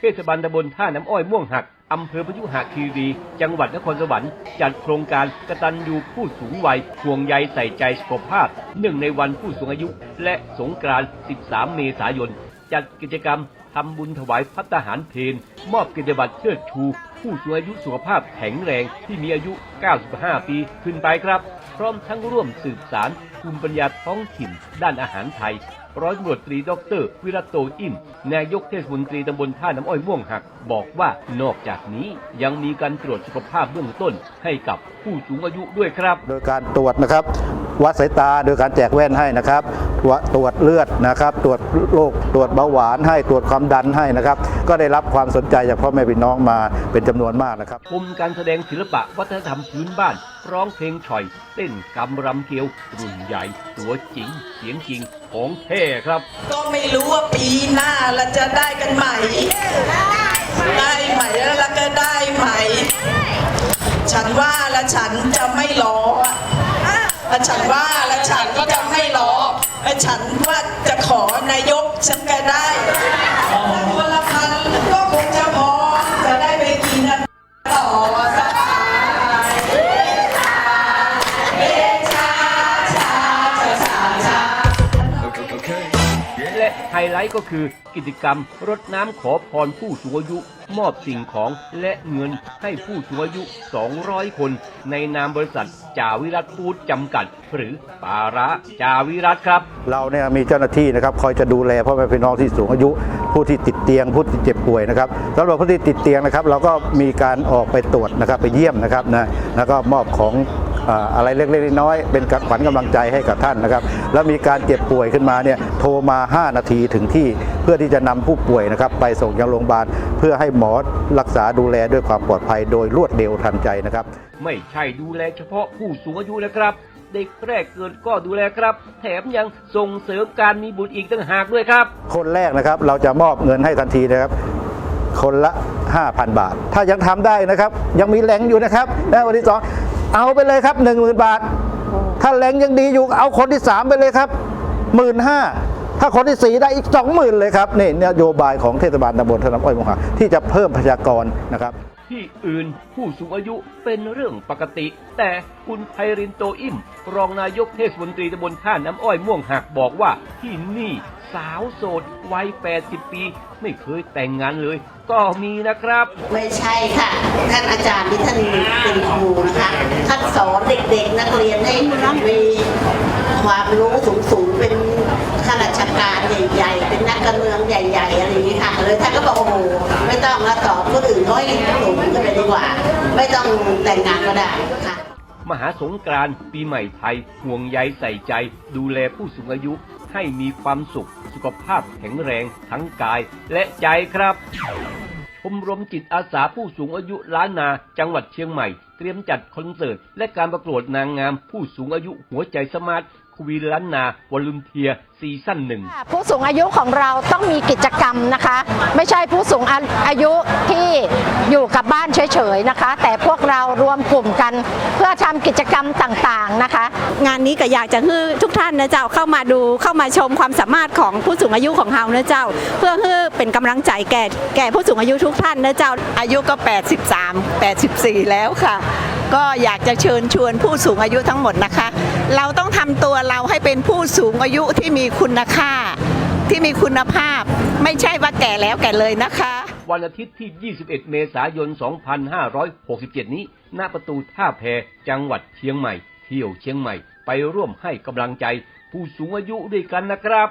เทศบาลตำบลท่าน้ำอ้อยม่วงหักอำเภอพยุหคีรี จังหวัดนครสวรรค์จัดโครงการกตัญญูผู้สูงวัยห่วงใยใส่ใจสุขภาพเนื่องในวันผู้สูงอายุ และสงกรานต์13 เมษายน จัดกิจกรรมทำบุญถวายพัตหารเพนมอบกิจบัตรเชิดชู ผู้สูงอายุสุขภาพแข็งแรงที่มีอายุ 95 ปีขึ้นไปครับ พร้อมทั้งร่วมสืบสารภูมิปัญญาท้องถิ่น ด้านอาหารไทย ร้อยตำรวจตรีดอกเตอรวิรัตโตอิ่ม นายกเทศมนตรีตำบลท่าน้ำอ้อยม่วงหัก บอกว่านอกจากนี้ยังมีการตรวจสุขภาพเบื้องต้นให้กับผู้สูงอายุด้วยครับ โดยการตรวจนะครับวัดสายตาโดยการแจกแว่นให้นะครับ ตรวจเลือดนะครับ ตรวจโรคตรวจเบาหวานให้ตรวจความดันให้นะครับ ก็ได้รับความสนใจจากพ่อแม่พี่น้องมาเป็นจำนวนมากนะครับชมการแสดงศิลปะวัฒนธรรมพื้นบ้าน ร้องเพลงฉ่อย เต้นกำรำเกลียว รุ่นใหญ่ ตัวจริง เสียงจริงของแท้ครับ ก็ไม่รู้ว่าปีหน้าเราจะได้กันใหม่ ได้ใหม่แล้วเราก็ได้ใหม่ ฉันว่าและฉันจะไม่รอและฉันว่าและฉันก็จะไม่รอและฉันว่าจะขอนายกฉันก็ได้ และไฮไลท์ก็คือกิจกรรมรดน้ำขอพรผู้สูงอายุ มอบสิ่งของและเงินให้ผู้สูงอายุ 200 คน ในนามบริษัทจาวิรัตฟูดจำกัด หรือปาระจาวิรัตครับ เราเนี่ยมีเจ้าหน้าที่นะครับคอยจะดูแลพ่อแม่พี่น้องที่สูงอายุ ผู้ที่ติดเตียง ผู้ที่เจ็บป่วยนะครับสำหรับผู้ที่ติดเตียงนะครับ เราก็มีการออกไปตรวจนะครับไปเยี่ยมนะครับนะแล้วก็มอบของ อ่าอะไรเล็กๆน้อยๆเป็นขวัญกำลังใจให้กับท่านนะครับ แล้วมีการเจ็บป่วยขึ้นมาเนี่ยโทรมา 5 นาทีถึงที่เพื่อที่จะนำผู้ป่วยนะครับไปส่งยังโรงพยาบาล เพื่อให้หมอรักษาดูแลด้วยความปลอดภัยโดยรวดเร็วทันใจนะครับ ไม่ใช่ดูแลเฉพาะผู้สูงอายุนะครับ เด็กแรกเกิดก็ดูแลครับ แถมยังส่งเสริมการมีบุตรอีกต่างหากด้วยครับ คนแรกนะครับเราจะมอบเงินให้ทันทีนะครับคนละ 5,000 บาท ถ้ายังทำได้นะครับ ยังมีแรงอยู่นะครับและวันที่สอง เอาไปเลยครับ 10,000 บาท ถ้าแรงยังดีอยู่เอาคนที่ 3 ไปเลยครับ 1 5ื่นถ้าคนที่4ได้อีก 20,000 เลยครับนี่นโยบายของเทศบาลตำบลธนอ้อยมงคาที่จะเพิ่มประชากรนะครับ ที่อื่นผู้สูงอายุเป็นเรื่องปกติ แต่คุณไพรินโตอิ่ม รองนายกเทศมนตรีตำบลท่าน้ำอ้อยม่วงหักบอกว่าที่นี่ สาวโสดวัย 80 ปี ไม่เคยแต่งงานเลย ก็มีนะครับ ไม่ใช่ค่ะ ท่านอาจารย์ที่ท่านเป็นครูนะคะ ท่านสอนเด็กๆ นักเรียนให้มีความรู้สูงๆ เป็นข้าราชการใหญ่ๆ เป็นนักการเมืองใหญ่ๆ อะไรอย่างนี้ค่ะ เลยท่านก็บอกโอ้โหไม่ต้องมาสอนคนอื่นเขาให้สูงขึ้นไปดีกว่า ไม่ต้องแต่งงานก็ได้ค่ะมหาสงกรานต์ปีใหม่ไทยห่วงใยใส่ใจ ดูแลผู้สูงอายุ ให้มีความสุข สุขภาพแข็งแรงทั้งกายและใจครับ ชมรมจิตอาสาผู้สูงอายุล้านนาจังหวัดเชียงใหม่ เตรียมจัดคอนเสิร์ต และการประกวดนางงาม ผู้สูงอายุหัวใจสมาร์ทควีล้านนาวอลุนเทียซีซั่นหนึ่งผู้สูงอายุของเราต้องมีกิจกรรมนะคะ ไม่ใช่ผู้สูงอายุที่อยู่กับบ้านเฉยๆนะคะ แต่พวกเรารวมกลุ่มกัน เพื่อทำกิจกรรมต่างๆนะคะ งานนี้ก็อยากจะให้ทุกท่านนะเจ้าเข้ามาดูเข้ามาชมความสามารถของผู้สูงอายุของเฮานะเจ้า เพื่อให้เป็นกำลังใจแก่แก่ผู้สูงอายุทุกท่านนะเจ้าอายุก็ 83 84 แล้วค่ะ ก็อยากจะเชิญชวนผู้สูงอายุทั้งหมดนะคะ เราต้องทำตัวเราให้เป็นผู้สูงอายุที่มีคุณค่า ที่มีคุณภาพ ไม่ใช่ว่าแก่แล้วแก่เลยนะคะ วันอาทิตย์ที่ 21 เมษายน 2567 นี้ณประตูท่าแพจังหวัดเชียงใหม่ เที่ยวเชียงใหม่ ไปร่วมให้กำลังใจผู้สูงอายุด้วยกันนะครับ